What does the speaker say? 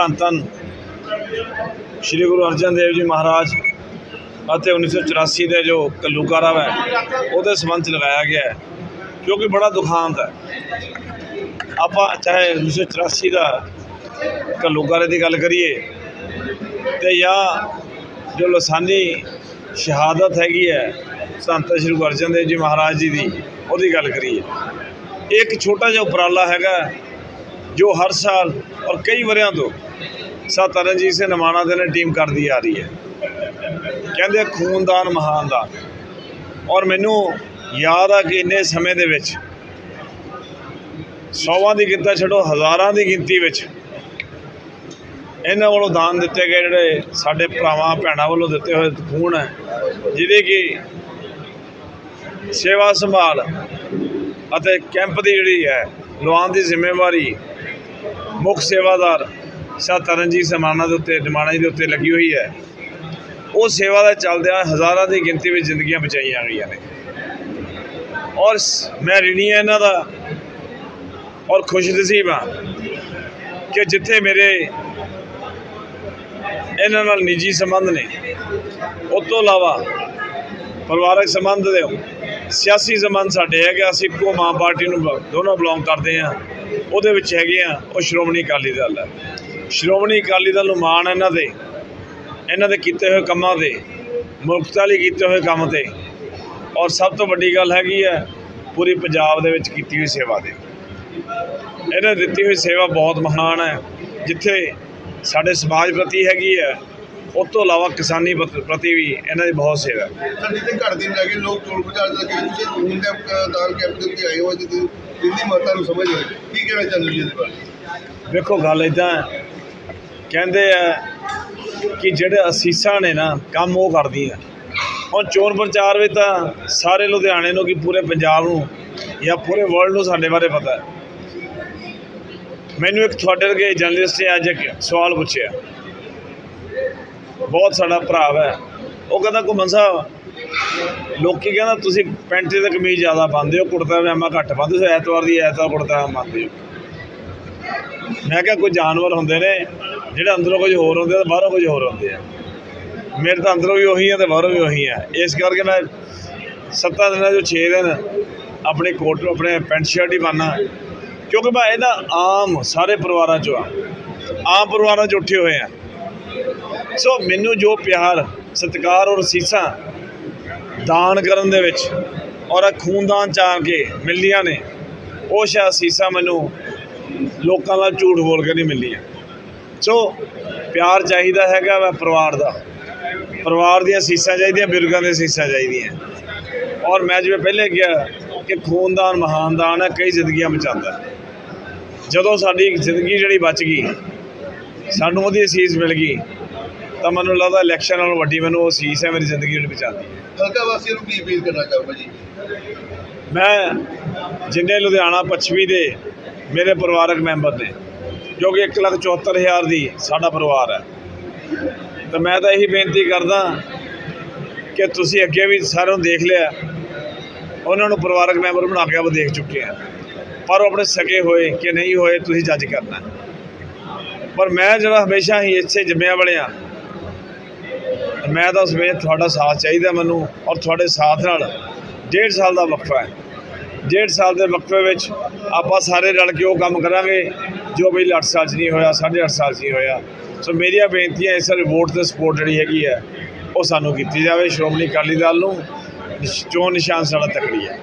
ਧੰਨ ਧੰਨ ਸ੍ਰੀ ਗੁਰੂ ਅਰਜਨ ਦੇਵ ਜੀ ਮਹਾਰਾਜ ਅਤੇ 1984 ਦੇ ਜੋ ਕਲੂਕਾਰਾ ਹੈ, ਉਹਦੇ ਸੰਬੰਧ ਲਗਾਇਆ ਗਿਆ ਹੈ ਕਿਉਂਕਿ ਬੜਾ ਦੁਖਾਂਤ ਹੈ। ਆਪਾਂ ਚਾਹੇ 1984 ਦਾ ਕਲੂਕਾਰੇ ਦੀ ਗੱਲ ਕਰੀਏ ਤੇ ਜਾਂ ਜੋ ਲਸਾਨੀ ਸ਼ਹਾਦਤ ਹੈਗੀ ਹੈ, ਸੰਤ ਸ੍ਰੀ ਗੁਰੂ ਅਰਜਨ ਦੇਵ ਜੀ ਮਹਾਰਾਜ ਜੀ ਦੀ, ਉਹਦੀ ਗੱਲ ਕਰੀਏ। ਇੱਕ ਛੋਟਾ ਜਿਹਾ ਉਪਰਾਲਾ ਹੈਗਾ ਜੋ ਹਰ ਸਾਲ ਔਰ ਕਈ ਵਰਿਆਂ ਤੋਂ ਸਤ ਤਰਨਜੀਤ ਸਿੰਘ ਨਮਾਣਾ ਦੇ ਨਾਲ ਟੀਮ ਕਰਦੀ ਆ ਰਹੀ ਹੈ। ਕਹਿੰਦੇ ਖੂਨਦਾਨ ਮਹਾਨਦਾਨ ਔਰ ਮੈਨੂੰ ਯਾਦ ਆ ਕਿ ਇੰਨੇ ਸਮੇਂ ਦੇ ਵਿੱਚ ਸੌਵਾਂ ਦੀ ਗਿਣਤੀ ਛੱਡੋ, ਹਜ਼ਾਰਾਂ ਦੀ ਗਿਣਤੀ ਵਿੱਚ ਇਹਨਾਂ ਵੱਲੋਂ ਦਾਨ ਦਿੱਤੇ ਗਏ ਜਿਹੜੇ ਸਾਡੇ ਭਰਾਵਾਂ, ਭੈਣਾਂ ਵੱਲੋਂ ਦਿੱਤੇ ਹੋਏ ਖੂਨ ਹੈ, ਜਿਹਦੇ ਕਿ ਸੇਵਾ ਸੰਭਾਲ ਅਤੇ ਕੈਂਪ ਦੀ ਜਿਹੜੀ ਹੈ, ਲਵਾਉਣ ਦੀ ਜ਼ਿੰਮੇਵਾਰੀ ਮੁੱਖ ਸੇਵਾਦਾਰ ਸਾ ਤਰਨਜੀਤ ਸਮਾਨਾ ਦੇ ਉੱਤੇ, ਨਿਮਾਣਾ ਜੀ ਦੇ ਉੱਤੇ ਲੱਗੀ ਹੋਈ ਹੈ। ਉਹ ਸੇਵਾ ਦਾ ਚੱਲਦਿਆਂ ਹਜ਼ਾਰਾਂ ਦੀ ਗਿਣਤੀ ਵਿੱਚ ਜ਼ਿੰਦਗੀਆਂ ਬਚਾਈਆਂ ਗਈਆਂ ਨੇ। ਔਰ ਮੈਂ ਰਿਣੀ ਹਾਂ ਇਹਨਾਂ ਦਾ ਔਰ ਖੁਸ਼ਨਸੀਬ ਹਾਂ ਕਿ ਜਿੱਥੇ ਮੇਰੇ ਇਹਨਾਂ ਨਾਲ ਨਿੱਜੀ ਸੰਬੰਧ ਨੇ ਉਸ ਤੋਂ ਇਲਾਵਾ ਪਰਿਵਾਰਕ ਸੰਬੰਧ ਦੇ ਸਿਆਸੀ ਸੰਬੰਧ ਸਾਡੇ ਹੈ ਕਿ ਅਸੀਂ ਇੱਕੋ ਮਾਂ ਪਾਰਟੀ ਨੂੰ ਬ- ਦੋਨੋਂ ਬਿਲੋਂਗ ਕਰਦੇ ਹਾਂ। ਉਹਦੇ ਵਿੱਚ ਹੈਗੇ ਆ, ਉਹ ਸ਼੍ਰੋਮਣੀ ਅਕਾਲੀ ਦਲ ਹੈ ਸ਼੍ਰੋਮਣੀ ਅਕਾਲੀ ਦਲ ਨੂੰ ਮਾਣ ਇਹਨਾਂ ਦੇ। ਇਹਨਾਂ ਦੇ ਕੀਤੇ ਹੋਏ ਕੰਮਾਂ ਦੇ ਮੁਲਕਤਾ ਲਈ ਕੀਤੇ ਹੋਏ ਕੰਮ ਤੇ। ਔਰ ਸਭ ਤੋਂ ਵੱਡੀ ਗੱਲ ਹੈਗੀ ਹੈ ਪੂਰੀ ਪੰਜਾਬ ਦੇ ਵਿੱਚ ਕੀਤੀ ਹੋਈ ਸੇਵਾ ਦੇ। ਇਹਨਾਂ ਦਿੱਤੀ ਹੋਈ ਸੇਵਾ ਬਹੁਤ ਮਹਾਨ ਹੈ ਜਿੱਥੇ ਸਾਡੇ ਸਮਾਜ ਪ੍ਰਤੀ ਹੈਗੀ ਹੈ ਉਸ ਤੋਂ ਇਲਾਵਾ ਕਿਸਾਨੀ ਪ੍ਰਤ- ਪ੍ਰਤੀ ਵੀ ਇਹਨਾਂ ਦੀ ਬਹੁਤ ਸੇਵਾ ਹੈ। ਸਰ ਜਿੱਥੇ ਘਰ ਦਿਨ ਜਾ ਕੇ ਲੋਕ ਚੋਣ ਪ੍ਰਚਾਰ ਲੱਗੇ ਤੁਸੀਂ ਖੂਨ ਦੇ ਅਹ, ਦਾਨ ਕੈਂਪ ਦੇ ਉੱਤੇ ਆਏ ਹੋ ਅੱਜ ਤੁਸੀਂ ਦਿੱਲੀ ਮਾਤਾ ਨੂੰ ਸਮਝ ਰਹੇ ਕੀ ਕਹਿਣਾ ਚਾਹੁੰਦੇ ਜੀ ਇਹਦੇ ਬਾਰੇ? ਵੇਖੋ ਗੱਲ ਇਦਾਂ ਹੈ। ਕਹਿੰਦੇ ਆ ਕਿ ਜਿਹੜੇ ਅਸੀਸਾਂ ਨੇ ਨਾ ਕੰਮ ਉਹ ਕਰਦੀਆਂ। ਹੁਣ ਚੋਣ ਪ੍ਰਚਾਰ ਵਿੱਚ ਤਾਂ ਸਾਰੇ ਲੁਧਿਆਣੇ ਨੂੰ ਕਿ ਪੂਰੇ ਪੰਜਾਬ ਨੂੰ ਜਾਂ ਪੂਰੇ ਵਰਲਡ ਨੂੰ ਸਾਡੇ ਬਾਰੇ ਪਤਾ ਹੈ। ਮੈਨੂੰ ਇੱਕ ਤੁਹਾਡੇ ਵਰਗੇ ਜਰਨਲਿਸਟ ਨੇ ਅੱਜ ਇੱਕ ਸਵਾਲ ਪੁੱਛਿਆ। ਬਹੁਤ ਸਾਡਾ ਭਰਾ ਹੈ ਉਹ ਕਹਿੰਦਾ, ਘੁੰਮਣ ਸਾਹਿਬ, ਲੋਕੀ ਕਹਿੰਦਾ, ਤੁਸੀਂ ਪੈਂਟ ਤੇ ਕਮੀਜ਼ ਜ਼ਿਆਦਾ ਪਾਉਂਦੇ ਹੋ, ਕੁੜਤਾ ਪਜਾਮਾ ਘੱਟ ਪਾਉਂਦੇ ਹੋ, ਐਤਵਾਰ ਦੀ ਐਤਵਾਰ ਕੁੜਤਾ ਪਾਉਂਦੇ ਹੋ। ਮੈਂ ਕਿਹਾ, ਕੋਈ ਜਾਨਵਰ ਹੁੰਦੇ ਨੇ, ਜਿਹੜੇ ਅੰਦਰੋਂ ਕੁਝ ਹੋਰ ਹੁੰਦੇ ਆ, ਤੇ ਬਾਹਰੋਂ ਕੁਝ ਹੋਰ ਹੁੰਦੇ ਆ। ਮੇਰੇ ਤਾਂ ਅੰਦਰੋਂ ਵੀ ਉਹੀ ਆ ਤੇ ਬਾਹਰੋਂ ਵੀ ਉਹੀ ਆ। ਇਸ ਕਰਕੇ ਮੈਂ ਸੱਤਾਂ ਦਿਨਾਂ ਜੋ 6 ਦਿਨ ਆਪਣੇ ਕੋਟ, ਆਪਣੇ ਪੈਂਟ ਸ਼ਰਟ ਹੀ ਪਾਨਾ ਕਿਉਂਕਿ ਮੈਂ ਇਹਦਾ ਆਮ ਸਾਰੇ ਪਰਿਵਾਰਾਂ ਚੋਂ ਆ। ਆਮ ਪਰਿਵਾਰਾਂ ਚ ਉੱਠੇ ਹੋਏ ਆ। ਸੋ ਮੈਨੂੰ ਜੋ ਪਿਆਰ, ਸਤਿਕਾਰ ਔਰ ਸੀਸਾਂ ਦਾਨ ਕਰਨ ਦੇ ਵਿੱਚ ਔਰ ਇਹ ਖੂਨਦਾਨ ਚਾਹ ਕੇ ਮਿਲਦੀਆਂ ਨੇ, ਉਹ ਸ਼ਾਇਦ ਸੀਸਾਂ ਮੈਨੂੰ ਲੋਕਾਂ ਨਾਲ ਝੂਠ ਬੋਲ ਕੇ ਨਹੀਂ ਮਿਲਦੀਆਂ ਸੋ ਪਿਆਰ ਚਾਹੀਦਾ ਹੈਗਾ ਵਾ ਪਰਿਵਾਰ ਦਾ। ਪਰਿਵਾਰ ਦੀਆਂ ਸੀਸਾਂ ਚਾਹੀਦੀਆਂ, ਬਜ਼ੁਰਗਾਂ ਦੀਆਂ ਸੀਸਾਂ ਚਾਹੀਦੀਆਂ। ਔਰ ਮੈਂ ਜਿਵੇਂ ਪਹਿਲੇ ਕਿਹਾ ਕਿ ਖੂਨਦਾਨ ਮਹਾਨ ਦਾਨ ਹੈ ਕਈ ਜ਼ਿੰਦਗੀਆਂ ਬਚਾਉਂਦਾ। ਜਦੋਂ ਸਾਡੀ ਜ਼ਿੰਦਗੀ ਜਿਹੜੀ ਬਚ ਗਈ, ਸਾਨੂੰ ਉਹਦੀ ਅਸੀਸ ਮਿਲ ਗਈ ਤਾਂ ਮੈਨੂੰ ਲੱਗਦਾ ਇਲੈਕਸ਼ਨ ਨਾਲੋਂ ਵੱਡੀ ਮੈਨੂੰ ਉਹ ਅਸੀਸ ਹੈ ਮੇਰੀ ਜ਼ਿੰਦਗੀ ਜਿਹੜੀ ਬਚਾਉਂਦੀ ਹੈ। ਹਲਕਾ ਵਾਸੀਆਂ ਨੂੰ ਕੀ ਅਪੀਲ ਕਰਨਾ ਚਾਹੋਗੇ ਜੀ? ਮੈਂ ਜਿੰਨੇ ਲੁਧਿਆਣਾ ਪੱਛਮੀ ਦੇ ਮੇਰੇ ਪਰਿਵਾਰਕ ਮੈਂਬਰ ਨੇ ਜੋ ਕਿ 174000 ਦੀ ਸਾਡਾ ਪਰਿਵਾਰ ਹੈ। ਤਾਂ ਮੈਂ ਤਾਂ ਇਹੀ ਬੇਨਤੀ ਕਰਦਾ ਕਿ ਤੁਸੀਂ ਅੱਗੇ ਵੀ ਸਾਰਿਆਂ ਨੂੰ ਦੇਖ ਲਿਆ ਉਹਨਾਂ ਨੂੰ ਪਰਿਵਾਰਕ ਮੈਂਬਰ ਬਣਾ ਕੇ ਆਪ ਦੇਖ ਚੁੱਕੇ ਆ। ਪਰ ਉਹ ਆਪਣੇ ਸਕੇ ਹੋਏ ਕਿ ਨਹੀਂ ਹੋਏ ਤੁਸੀਂ ਜੱਜ ਕਰਨਾ। ਪਰ ਮੈਂ ਜਿਹੜਾ ਹਮੇਸ਼ਾ ਹੀ ਇੱਥੇ ਜੰਮਿਆ ਵਲਿਆ ਮੈਂ ਤਾਂ ਉਸ ਵੇਲੇ ਤੁਹਾਡਾ ਸਾਥ ਚਾਹੀਦਾ ਮੈਨੂੰ ਔਰ ਤੁਹਾਡੇ ਸਾਥ ਨਾਲ ਡੇਢ ਸਾਲ ਦਾ ਵਕਫਾ ਹੈ। ਡੇਢ ਸਾਲ ਦੇ ਵਕਫੇ ਵਿੱਚ ਆਪਾਂ ਸਾਰੇ ਰਲ ਕੇ ਉਹ ਕੰਮ ਕਰਾਂਗੇ ਜੋ ਪਹਿਲੇ 8 ਸਾਲ 'ਚ ਨਹੀਂ ਹੋਇਆ 8.5 ਸਾਲ 'ਚ ਨਹੀਂ ਹੋਇਆ। ਸੋ ਮੇਰੀਆਂ ਬੇਨਤੀਆਂ ਇਸ ਵਾਰ ਵੋਟ ਤੇ ਸਪੋਰਟ ਜਿਹੜੀ ਹੈਗੀ ਹੈ, ਉਹ ਸਾਨੂੰ ਕੀਤੀ ਜਾਵੇ। ਸ਼੍ਰੋਮਣੀ ਅਕਾਲੀ ਦਲ ਨੂੰ ਚੋਣ ਨਿਸ਼ਾਨ ਸਾਡਾ ਤਕੜੀ ਹੈ।